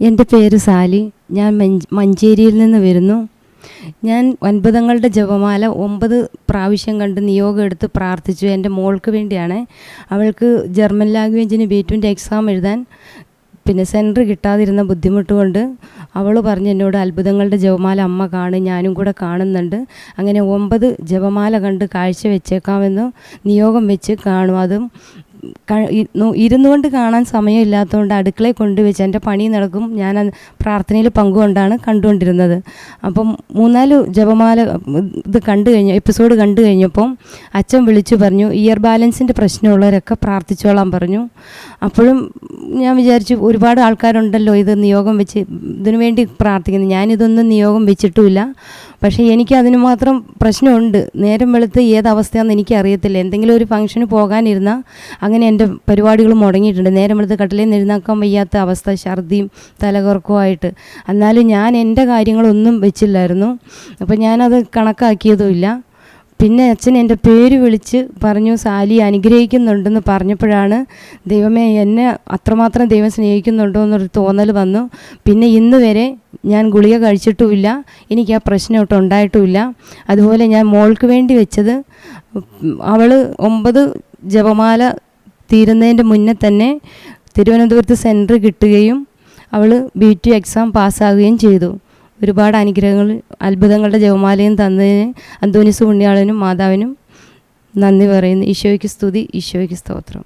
എന്റെ പേര് സാലി. ഞാൻ മഞ്ച് മഞ്ചേരിയിൽ നിന്ന് വരുന്നു. ഞാൻ ഒൻപതങ്ങളുടെ ജപമാല ഒമ്പത് പ്രാവശ്യം കണ്ട് നിയോഗം എടുത്ത് പ്രാർത്ഥിച്ചു. എന്റെ മോൾക്ക് വേണ്ടിയാണ്. അവൾക്ക് ജർമ്മൻ ലാംഗ്വേജിന് ബീറ്റുവിന്റെ എക്സാം എഴുതാൻ പിന്നെ സെന്റർ കിട്ടാതിരുന്ന ബുദ്ധിമുട്ട് കൊണ്ട് അവൾ പറഞ്ഞു എന്നോട് അത്ഭുതങ്ങളുടെ ജപമാല അമ്മ കാണും ഞാനും കൂടെ കാണുന്നുണ്ട്. അങ്ങനെ ഒമ്പത് ജപമാല കണ്ട് കാഴ്ച വെച്ചേക്കാമെന്ന് നിയോഗം വെച്ച് കാണും. അതും ഇരുന്നുകൊണ്ട് കാണാൻ സമയമില്ലാത്തതുകൊണ്ട് അടുക്കളയിൽ കൊണ്ടുവച്ച് എന്റെ പണി നടക്കും. ഞാൻ പ്രാർത്ഥനയിൽ പങ്കുകൊണ്ടാണ് കണ്ടുകൊണ്ടിരുന്നത്. അപ്പം മൂന്നാൽ ജപമാല ഇത് കണ്ടു കഴിഞ്ഞു എപ്പിസോഡ് കണ്ടു കഴിഞ്ഞപ്പം അച്ഛൻ വിളിച്ചു പറഞ്ഞു ഇയർ ബാലൻസിന്റെ പ്രശ്നമുള്ളവരൊക്കെ പ്രാർത്ഥിച്ചോളാൻ പറഞ്ഞു. അപ്പോഴും ഞാൻ വിചാരിച്ചു ഒരുപാട് ആൾക്കാരുണ്ടല്ലോ ഇത് നിയോഗം വെച്ച് ഇതിനു വേണ്ടി പ്രാർത്ഥിക്കുന്നു. ഞാനിതൊന്നും നിയോഗം വെച്ചിട്ടുമില്ല. പക്ഷേ എനിക്ക് അതിന് മാത്രം പ്രശ്നമുണ്ട്. നേരം വെളുത്ത് ഏത് അവസ്ഥയാണെന്ന് എനിക്ക് അറിയത്തില്ല എന്തെങ്കിലും ഒരു ഫംഗ്ഷന് പോകാനിരുന്നാൽ അങ്ങനെ എന്റെ പരിപാടികൾ മുടങ്ങിയിട്ടുണ്ട്. നേരെ മൃത് കട്ടിലേ നിരുന്നാക്കാൻ വയ്യാത്ത അവസ്ഥ ഛർദിയും തലകറക്കവുമായിട്ട് എന്നാലും ഞാൻ എന്റെ കാര്യങ്ങളൊന്നും വെച്ചില്ലായിരുന്നു. അപ്പോൾ ഞാനത് കണക്കാക്കിയതുമില്ല. പിന്നെ അച്ഛൻ എന്റെ പേര് വിളിച്ച് പറഞ്ഞു സാലി അനുഗ്രഹിക്കുന്നുണ്ടെന്ന് പറഞ്ഞപ്പോഴാണ് ദൈവമേ എന്നെ അത്രമാത്രം ദൈവം സ്നേഹിക്കുന്നുണ്ടോ എന്നൊരു തോന്നൽ വന്നു. പിന്നെ ഇന്ന് വരെ ഞാൻ ഗുളിക കഴിച്ചിട്ടുമില്ല. എനിക്ക് ആ പ്രശ്നം ഒട്ടും ഉണ്ടായിട്ടുമില്ല. അതുപോലെ ഞാൻ മോൾക്ക് വേണ്ടി വെച്ചത് അവൾ ഒമ്പത് ജപമാല തീരുന്നതിന്റെ മുന്നേ തന്നെ തിരുവനന്തപുരത്ത് സെന്റർ കിട്ടുകയും അവൾ ബി ടി എക്സാം പാസ്സാകുകയും ചെയ്തു. ഒരുപാട് അനുഗ്രഹങ്ങൾ അത്ഭുതങ്ങളുടെ ജവമാലയും തന്നതിന് അന്തോനിസ് പുണ്യാളനും മാതാവിനും നന്ദി പറയുന്നു. ഈശോയ്ക്ക് സ്തുതി ഈശോയ്ക്ക് സ്തോത്രം.